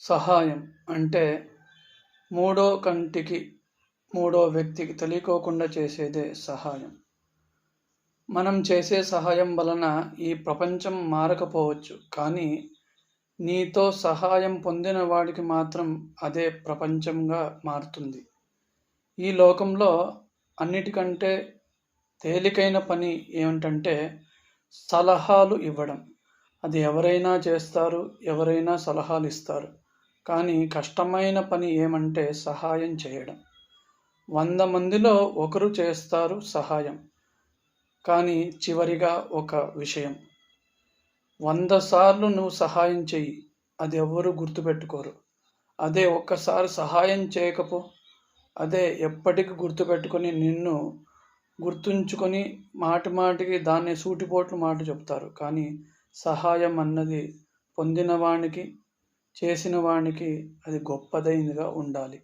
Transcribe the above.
సహాయం అంటే మూడో కంటికి మూడో వ్యక్తికి తెలియకోకుండా చేసేదే సహాయం. మనం చేసే సహాయం వలన ఈ ప్రపంచం మారకపోవచ్చు కానీ నీతో సహాయం పొందిన వాడికి మాత్రం అదే ప్రపంచంగా మారుతుంది. ఈ లోకంలో అన్నిటికంటే తేలికైన పని ఏమిటంటే సలహాలు ఇవ్వడం. అది ఎవరైనా చేస్తారు ఎవరైనా సలహాలు ఇస్తారు. కానీ కష్టమైన పని ఏమంటే సహాయం చేయడం. వంద మందిలో ఒకరు చేస్తారు సహాయం కానీ చివరిగా ఒక విషయం. వంద సార్లు నువ్వు సహాయం చెయ్యి అది ఎవ్వరూ గుర్తుపెట్టుకోరు. అదే ఒక్కసారి సహాయం చేయకపో అదే ఎప్పటికి గుర్తుపెట్టుకొని నిన్ను గుర్తుంచుకొని మాటి మాటికి దాన్ని సూటిపోట్లు మాట చెప్తారు. కానీ సహాయం అన్నది పొందినవానికి చేసిన వానికి అది గొప్పదైనదిగా ఉండాలి.